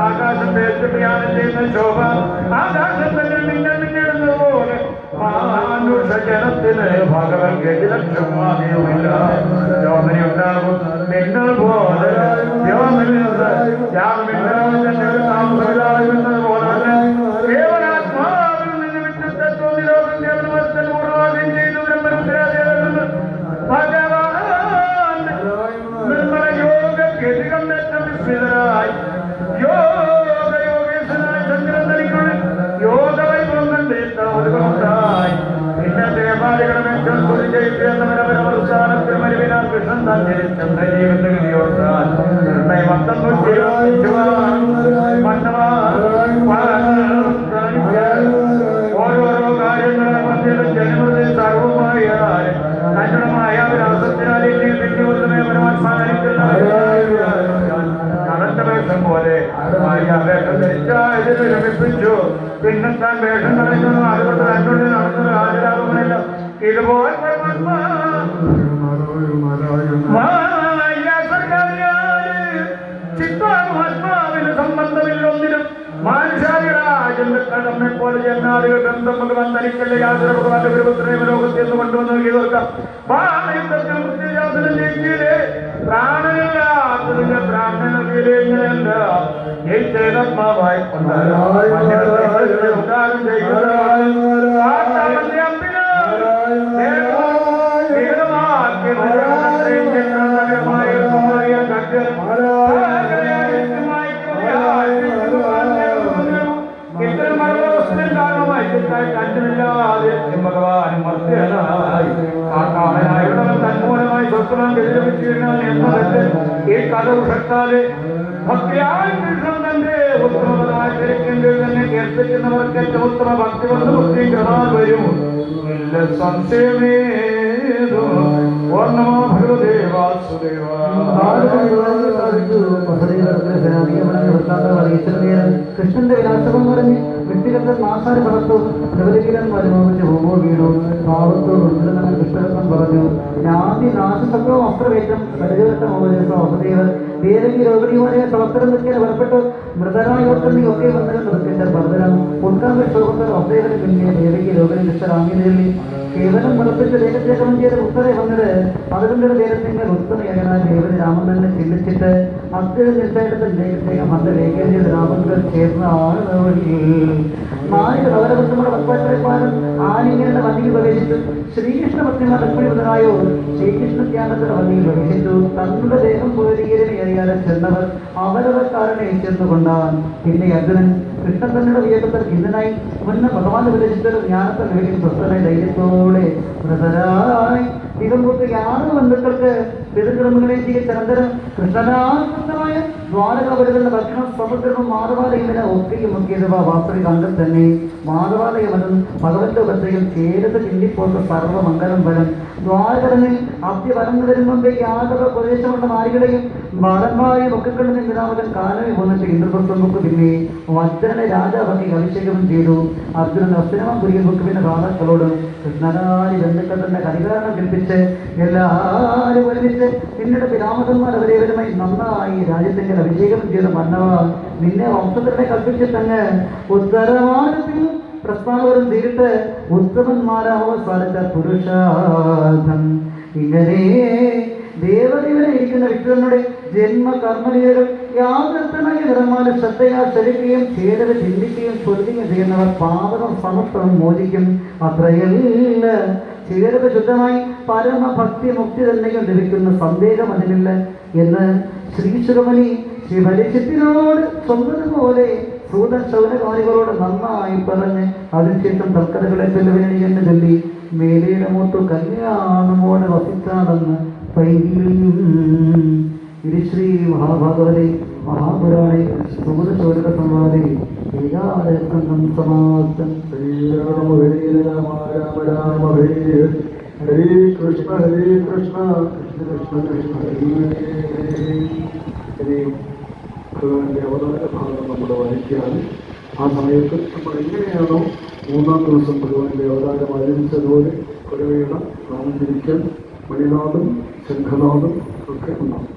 ആകാശം പേറ്റുകയാണ് ചെയ്യുന്ന ശോഭ ആകാശത്തിൽ മിന്നൽ മിന്നിടുന്ന പോലെ മാനുഷ ജനത്തിന് ഭഗവൻ ഗതിലക്ഷമാകുമില്ല യോമനി ഉണ്ടാകും മിന്നൽ പോലെ യോമനിൽ നിന്ന് ഓരോരോ കാര്യങ്ങളെ മധ്യത്തിൽ ജനങ്ങളിൽ സർവമായ കന്നഡമായ വിലാസത്തിനാൽ എന്നെ തെറ്റുകൊണ്ടുമേ പരമാത്മാനിക്കുന്ന പോലെ വേഷം ധരിച്ചായതിനെ രമിപ്പിച്ചു പിന്നെ താൻ വേഷം കളിക്കുന്നു അതുകൊണ്ട് തന്നോട് നടന്നത് ആചരാകുന്നില്ല ഇതുപോലെ ചിത്താത്മാവിന് സംബന്ധമില്ലൊന്നിനും മാനുഷാദികളാജന്മെ പോലെ ജന്നാദികൾ ബന്ധം ഭഗവാൻ തനിക്കല്ല യാതൊരു ഭഗവാന്റെ ഗുരുപുത്രനെ ലോകത്തിൽ നിന്ന് കൊണ്ടുവന്ന് നൽകിയതോർക്കാം പ്രാണനില്ലാത്തതിന്റെ പ്രാണന നൽകിയില്ലേ ഇങ്ങനെയല്ല ജയിച്ചേതത്മാവായി സംശയമേതോ ഓർണമോ ഭഗവതേ വാസുദേവ കൃഷ്ണന്റെ വിലാസമെന്ന് പറഞ്ഞ് പറഞ്ഞു. ഹോമോ ദേവകി രോഗിയുമായ ഒട്ടണ്ടി ഒക്കെ വന്നിട്ട് നിർത്തിച്ച ഭദ്രം ഉൾക്കാമ്പ ശോഭത്തിൽ വസുദേവന് പിന്നെ ദേവകി രോഗിനി കൃഷ്ണരാമിനെ കേവലം മുളപ്പിച്ച ദേഹത്തേക്കം ചെയ്ത ഉത്തരേ വന്നത് പതിനൊന്നര ദേഹത്തിന്റെ ഉത്തരയകനായ ദേവന് രാമൻ തന്നെ ചിന്തിച്ചിട്ട് നിശ്ചയത്തിൽ ദേഹത്തേക്ക് മന്ദ വേഗേന്ദ്ര രാമങ്ങൾ ചേർന്ന ആളുകൾ നായക അവരവരുടെ ആലിംഗന്റെ വണ്ടിയിൽ പ്രവേശിച്ചു. ശ്രീകൃഷ്ണ ഭക്തിമാർ മുതലായോ ശ്രീകൃഷ്ണ ധ്യാനത്തിന്റെ വന്നിയിൽ പ്രവേശിച്ചു. തങ്ങളുടെ ദേഹം പോയിരിക്കലിനെ ഏറിയാലും ചെന്നവർ അവരവക്കാരനെ ചെന്നുകൊണ്ടാൻ പിന്നെ അർജുനൻ കൃഷ്ണൻ തന്നെയുടെ വിജയത്തെ ഖിന്നനായി മുന്ന ഭഗവാന്റെ ഉപദേശിച്ചത് ജ്ഞാനത്തെ വിവേകം സ്വസ്ഥനായി ധൈര്യത്തോടെ മൃതരായി ഇതുകൊണ്ട് യാതൊരു ബന്ധുക്കൾക്ക് പിതൃക്രമങ്ങളെ സ്വീകരിച്ച അനന്തരം കൃഷ്ണനായ ദ്വാരക വരുന്ന ഭക്ഷണം സമുദ്രവും മാധവാലയമിന് ഒക്കെയും മുഖ്യതവ വാസ്തവിക അംഗം തന്നെ. മാധവാലയമനും ഭഗവന്റെ ഉപത്രയും ചേരത് ചിന്തിപ്പോത്ത സർവമംഗലം വരം ദ്വാരകടനിൽ ആദ്യ വരന്നു വരും മുമ്പേ യാതൊരു പ്രദേശമുള്ള നാരികളെയും ബാലന്മാരെയും ഒക്കെ കണ്ട് നിന്ദിരാമകൻ കാലമേ പോന്നിട്ട് ഇന്ദ്രപ്രസ്ഥമുക്ക് പിന്നെ വജ്രനെ രാജാവാക്കി അഭിഷേകം ചെയ്തു. അർജുനൻ അസ്തിനമ കുരിയൻ ബുക്കുവിന്റെ ബാലക്കളോടും കൃഷ്ണനാരി ബന്ധുക്കൾ തന്നെ കൽപ്പിച്ച് എല്ലാവരും ഒരുമിച്ച് പിന്നീട് പിതാമഹന്മാർ അവരേവരുമായി നന്നായി രാജ്യത്തിന്റെ അഭിഷേകം ചെയ്ത മന്നവ നിന്നെ വംശത്തിനെ തന്നെ ഉത്തരവാദത്തിൽ പ്രസ്താവനം തീരിട്ട് ഉത്തമന്മാരാവോ സാധിച്ച പുരുഷാർത്ഥം ഇങ്ങനെ ദേവദേവനെ ഇരിക്കുന്ന വ്യക്തികളുടെ ജന്മ കർമ്മലീലകൾ യാതൊരുത്തനായി നിറമാല ശ്രദ്ധയാൽ ചലിക്കുകയും ചേരവ് ചിന്തിക്കുകയും ചൊല്ലുകയും ചെയ്യുന്നവർ പാപകം സമത്വം മോചിക്കും. അത്രയല്ല. ചേരവ് ശുദ്ധമായി പരമഭക്തി മുക്തി തന്നെയും ലഭിക്കുന്ന സന്ദേഹം അതിനില്ല എന്ന് ശ്രീ ശിവമണി ശിവലിച്ചിത്തിനോട് സ്വന്തം പോലെ സൂത ശൗനകാരികളോട് നന്നായി പറഞ്ഞ് അതിനുശേഷം തർക്കതകളെ ചെല്ലുവിനെ എന്ന് ചൊല്ലി. മേലയുടെ മൂത്തു കല്യാണമോടെ വസിച്ചാണെന്ന് ശ്രീ മഹാഭാഗവതി മഹാപുരാണി സൂതശോരക സംവാദി ഏകാദം സമാപ്തം രാമ രാമ ഹരേ ഹരേ കൃഷ്ണ ഹരേ കൃഷ്ണ കൃഷ്ണ കൃഷ്ണ കൃഷ്ണ ഹരേ ഹരേ ഹരേ ഭഗവാന്റെ അവതാര ഭാഗം നമ്മൾ വായിക്കുകയാണ് ആ സമയത്ത് നമ്മൾ എങ്ങനെയാണോ മൂന്നാം ദിവസം ഭഗവാന്റെ അവതാരം ആചരിച്ചതുപോലെ കുരവേണ നാമം തിരിക്കൽ മണിനാഥം ശംഖനാഥം ഒക്കെ ഉണ്ടാവും